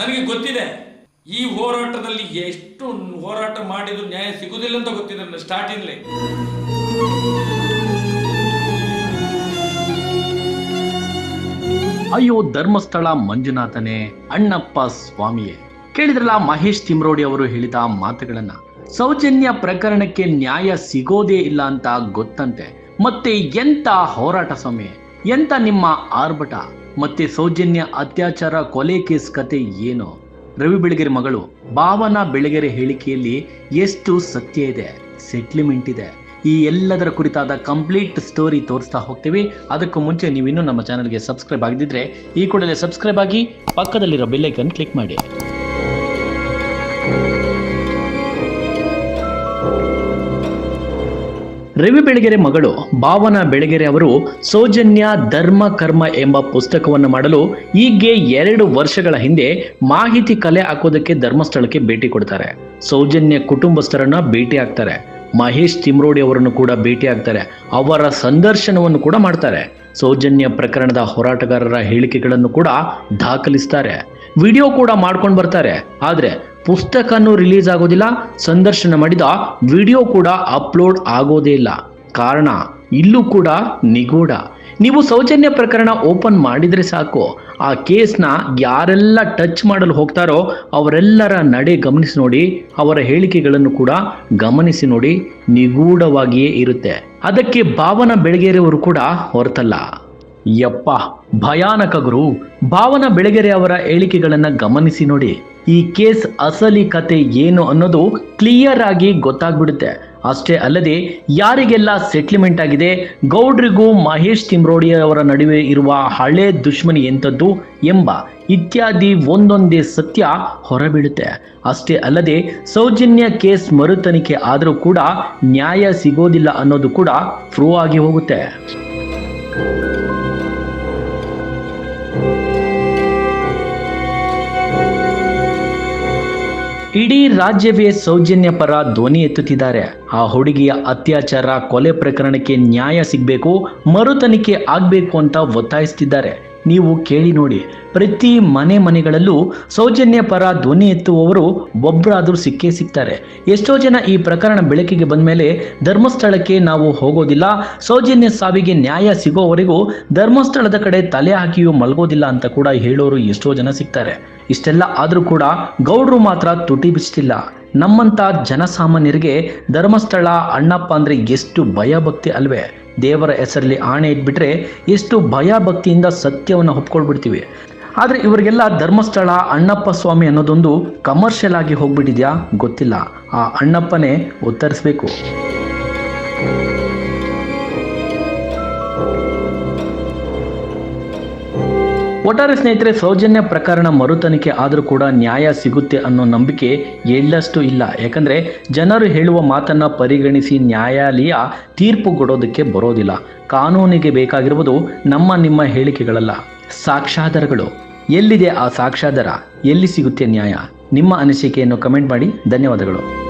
ನನಗೆ ಗೊತ್ತಿದೆ, ಈ ಹೋರಾಟದಲ್ಲಿ ಎಷ್ಟು ಹೋರಾಟ ಮಾಡಿದ್ರು ನ್ಯಾಯ ಸಿಗುದಿಲ್ಲ ಅಂತ ಗೊತ್ತಿದೆ ನನ್ನ ಸ್ಟಾರ್ಟಿಂಗ್ಲಿ. ಅಯ್ಯೋ ಧರ್ಮಸ್ಥಳ ಮಂಜುನಾಥನೇ, ಅಣ್ಣಪ್ಪ ಸ್ವಾಮಿಯೇ. ಕೇಳಿದ್ರಲ್ಲ ಮಹೇಶ್ ತಿಮ್ರೋಡಿ ಅವರು ಹೇಳಿದ ಮಾತುಗಳನ್ನ? ಸೌಜನ್ಯ ಪ್ರಕರಣಕ್ಕೆ ನ್ಯಾಯ ಸಿಗೋದೇ ಇಲ್ಲ ಅಂತ ಗೊತ್ತಂತೆ. ಮತ್ತೆ ಎಂತ ಹೋರಾಟ ಸ್ವಾಮಿ ಎಂತ ನಿಮ್ಮ ಆರ್ಭಟ? ಮತ್ತೆ ಸೌಜನ್ಯ ಅತ್ಯಾಚಾರ ಕೊಲೆ ಕೇಸ್ ಕತೆ ಏನು? ರವಿ ಬೆಳಗೆರೆ ಮಗಳು ಭಾವನಾ ಬೆಳಗೆರೆ ಹೇಳಿಕೆಯಲ್ಲಿ ಎಷ್ಟು ಸತ್ಯ ಇದೆ, ಸೆಟ್ಲ್ಮೆಂಟ್ ಇದೆ, ಈ ಎಲ್ಲದರ ಕುರಿತಾದ ಕಂಪ್ಲೀಟ್ ಸ್ಟೋರಿ ತೋರಿಸ್ತಾ ಹೋಗ್ತೀವಿ. ಅದಕ್ಕೂ ಮುಂಚೆ ನೀವು ಇನ್ನೂ ನಮ್ಮ ಚಾನಲ್ಗೆ ಸಬ್ಸ್ಕ್ರೈಬ್ ಆಗದಿದ್ರೆ ಈ ಕೂಡಲೇ ಸಬ್ಸ್ಕ್ರೈಬ್ ಆಗಿ ಪಕ್ಕದಲ್ಲಿರೋ ಬೆಲ್ಲೈಕನ್ ಕ್ಲಿಕ್ ಮಾಡಿ. ರವಿ ಬೆಳಗೆರೆ ಮಗಳು ಭಾವನಾ ಬೆಳಗೆರೆ ಅವರು ಸೌಜನ್ಯ ಧರ್ಮ ಕರ್ಮ ಎಂಬ ಪುಸ್ತಕವನ್ನು ಮಾಡಲು ಹೀಗೆ ಎರಡು ವರ್ಷಗಳ ಹಿಂದೆ ಮಾಹಿತಿ ಕಲೆ ಹಾಕೋದಕ್ಕೆ ಧರ್ಮಸ್ಥಳಕ್ಕೆ ಭೇಟಿ ಕೊಡ್ತಾರೆ. ಸೌಜನ್ಯ ಕುಟುಂಬಸ್ಥರನ್ನ ಭೇಟಿ ಆಗ್ತಾರೆ. ಮಹೇಶ್ ತಿಮ್ರೋಡಿ ಅವರನ್ನು ಕೂಡ ಭೇಟಿ ಆಗ್ತಾರೆ. ಅವರ ಸಂದರ್ಶನವನ್ನು ಕೂಡ ಮಾಡ್ತಾರೆ. ಸೌಜನ್ಯ ಪ್ರಕರಣದ ಹೋರಾಟಗಾರರ ಹೇಳಿಕೆಗಳನ್ನು ಕೂಡ ದಾಖಲಿಸ್ತಾರೆ. ವಿಡಿಯೋ ಕೂಡ ಮಾಡ್ಕೊಂಡು ಬರ್ತಾರೆ. ಆದರೆ ಪುಸ್ತಕನೂ ರಿಲೀಸ್ ಆಗೋದಿಲ್ಲ, ಸಂದರ್ಶನ ಮಾಡಿದ ವಿಡಿಯೋ ಕೂಡ ಅಪ್ಲೋಡ್ ಆಗೋದೇ ಇಲ್ಲ. ಕಾರಣ, ಇಲ್ಲೂ ಕೂಡ ನಿಗೂಢ. ನೀವು ಸೌಜನ್ಯ ಪ್ರಕರಣ ಓಪನ್ ಮಾಡಿದರೆ ಸಾಕು. ಆ ಕೇಸ್ನ ಯಾರೆಲ್ಲ ಟಚ್ ಮಾಡಲು ಹೋಗ್ತಾರೋ ಅವರೆಲ್ಲರ ನಡೆ ಗಮನಿಸಿ ನೋಡಿ, ಅವರ ಹೇಳಿಕೆಗಳನ್ನು ಕೂಡ ಗಮನಿಸಿ ನೋಡಿ, ನಿಗೂಢವಾಗಿಯೇ ಇರುತ್ತೆ. ಅದಕ್ಕೆ ಭಾವನ ಬೆಳಗೇರಿಯವರು ಕೂಡ ಹೊರತಲ್ಲ. ಯಪ್ಪ, ಭಯಾನಕ ಗುರು. ಭಾವನ ಬೆಳಗೆರೆ ಅವರ ಹೇಳಿಕೆಗಳನ್ನ ಗಮನಿಸಿ ನೋಡಿ. ಈ ಕೇಸ್ ಅಸಲಿ ಕತೆ ಏನು ಅನ್ನೋದು ಕ್ಲಿಯರ್ ಆಗಿ ಗೊತ್ತಾಗ್ಬಿಡುತ್ತೆ. ಅಷ್ಟೇ ಅಲ್ಲದೆ ಯಾರಿಗೆಲ್ಲ ಸೆಟ್ಲ್ಮೆಂಟ್ ಆಗಿದೆ, ಗೌಡ್ರಿಗೂ ಮಹೇಶ್ ತಿಮ್ರೋಡಿ ಅವರ ನಡುವೆ ಇರುವ ಹಳೆ ದುಶ್ಮನಿ ಎಂಥದ್ದು ಎಂಬ ಇತ್ಯಾದಿ ಒಂದೊಂದೇ ಸತ್ಯ ಹೊರಬೀಳುತ್ತೆ ಅಷ್ಟೇ ಅಲ್ಲದೆ ಸೌಜನ್ಯ ಕೇಸ್ ಮರುತನಿಖೆ ಆದರೂ ಕೂಡ ನ್ಯಾಯ ಸಿಗೋದಿಲ್ಲ ಅನ್ನೋದು ಕೂಡ ಪ್ರೂವ್ ಆಗಿ ಹೋಗುತ್ತೆ. ಇಡೀ ರಾಜ್ಯವೇ ಸೌಜನ್ಯ ಪರ ಧ್ವನಿ ಎತ್ತುತ್ತಿದ್ದಾರೆ. ಆ ಹುಡುಗಿಯ ಅತ್ಯಾಚಾರ, ಕೊಲೆ ಪ್ರಕರಣಕ್ಕೆ ನ್ಯಾಯ ಸಿಗಬೇಕು ಮರು ತನಿಖೆ ಆಗಬೇಕು ಅಂತ ಒತ್ತಾಯಿಸ್ತಿದ್ದಾರೆ ನೀವು ಕೇಳಿ ನೋಡಿ. ಪ್ರತಿ ಮನೆ ಮನೆಗಳಲ್ಲೂ ಸೌಜನ್ಯ ಪರ ಧ್ವನಿ ಎತ್ತುವವರು ಒಬ್ಬರಾದರೂ ಸಿಕ್ಕೇ ಸಿಗ್ತಾರೆ ಎಷ್ಟೋ ಜನ ಈ ಪ್ರಕರಣ ಬೆಳಕಿಗೆ ಬಂದ ಮೇಲೆ ಧರ್ಮಸ್ಥಳಕ್ಕೆ ನಾವು ಹೋಗೋದಿಲ್ಲ. ಸೌಜನ್ಯ ಸಾವಿಗೆ ನ್ಯಾಯ ಸಿಗೋವರೆಗೂ ಧರ್ಮಸ್ಥಳದ ಕಡೆ ತಲೆ ಹಾಕಿಯೂ ಮಲಗೋದಿಲ್ಲ ಅಂತ ಕೂಡ ಹೇಳೋರು ಎಷ್ಟೋ ಜನ ಸಿಗ್ತಾರೆ ಇಷ್ಟೆಲ್ಲ ಆದರೂ ಕೂಡ ಗೌಡ್ರು ಮಾತ್ರ ತುಟಿ ಬಿಚ್ಚಿಲ್ಲ. ನಮ್ಮಂತ ಜನಸಾಮಾನ್ಯರಿಗೆ ಧರ್ಮಸ್ಥಳ ಅಣ್ಣಪ್ಪ ಅಂದರೆ ಎಷ್ಟು ಭಯ ಭಕ್ತಿ ಅಲ್ವೇ? ದೇವರ ಹೆಸರಲ್ಲಿ ಆಣೆ ಇಟ್ಬಿಟ್ರೆ ಎಷ್ಟು ಭಯ ಭಕ್ತಿಯಿಂದ ಸತ್ಯವನ್ನು ಒಪ್ಕೊಳ್ಬಿಡ್ತೀವಿ. ಆದರೆ ಇವರಿಗೆಲ್ಲ ಧರ್ಮಸ್ಥಳ ಅಣ್ಣಪ್ಪ ಸ್ವಾಮಿ ಅನ್ನೋದೊಂದು ಕಮರ್ಷಿಯಲ್ ಆಗಿ ಹೋಗ್ಬಿಟ್ಟಿದ್ಯಾ? ಗೊತ್ತಿಲ್ಲ. ಆ ಅಣ್ಣಪ್ಪನೇ ಉತ್ತರಿಸ್ಬೇಕು. ಒಟ್ಟಾರೆ ಸ್ನೇಹಿತರೆ, ಸೌಜನ್ಯ ಪ್ರಕರಣ ಮರುತನಿಖೆ ಆದರೂ ಕೂಡ ನ್ಯಾಯ ಸಿಗುತ್ತೆ ಅನ್ನೋ ನಂಬಿಕೆ ಎಳ್ಳಷ್ಟು ಇಲ್ಲ. ಯಾಕಂದ್ರೆ ಜನರು ಹೇಳುವ ಮಾತನ್ನ ಪರಿಗಣಿಸಿ ನ್ಯಾಯಾಲಯ ತೀರ್ಪು ಕೊಡೋದಕ್ಕೆ ಬರೋದಿಲ್ಲ. ಕಾನೂನಿಗೆ ಬೇಕಾಗಿರುವುದು ನಮ್ಮ ನಿಮ್ಮ ಹೇಳಿಕೆಗಳಲ್ಲ. ಸಾಕ್ಷ್ಯಾಧಾರಗಳು. ಎಲ್ಲಿದೆ ಆ ಸಾಕ್ಷ್ಯಾಧಾರ? ಎಲ್ಲಿ ಸಿಗುತ್ತೆ ನ್ಯಾಯ? ನಿಮ್ಮ ಅನಿಸಿಕೆಯನ್ನು ಕಮೆಂಟ್ ಮಾಡಿ. ಧನ್ಯವಾದಗಳು.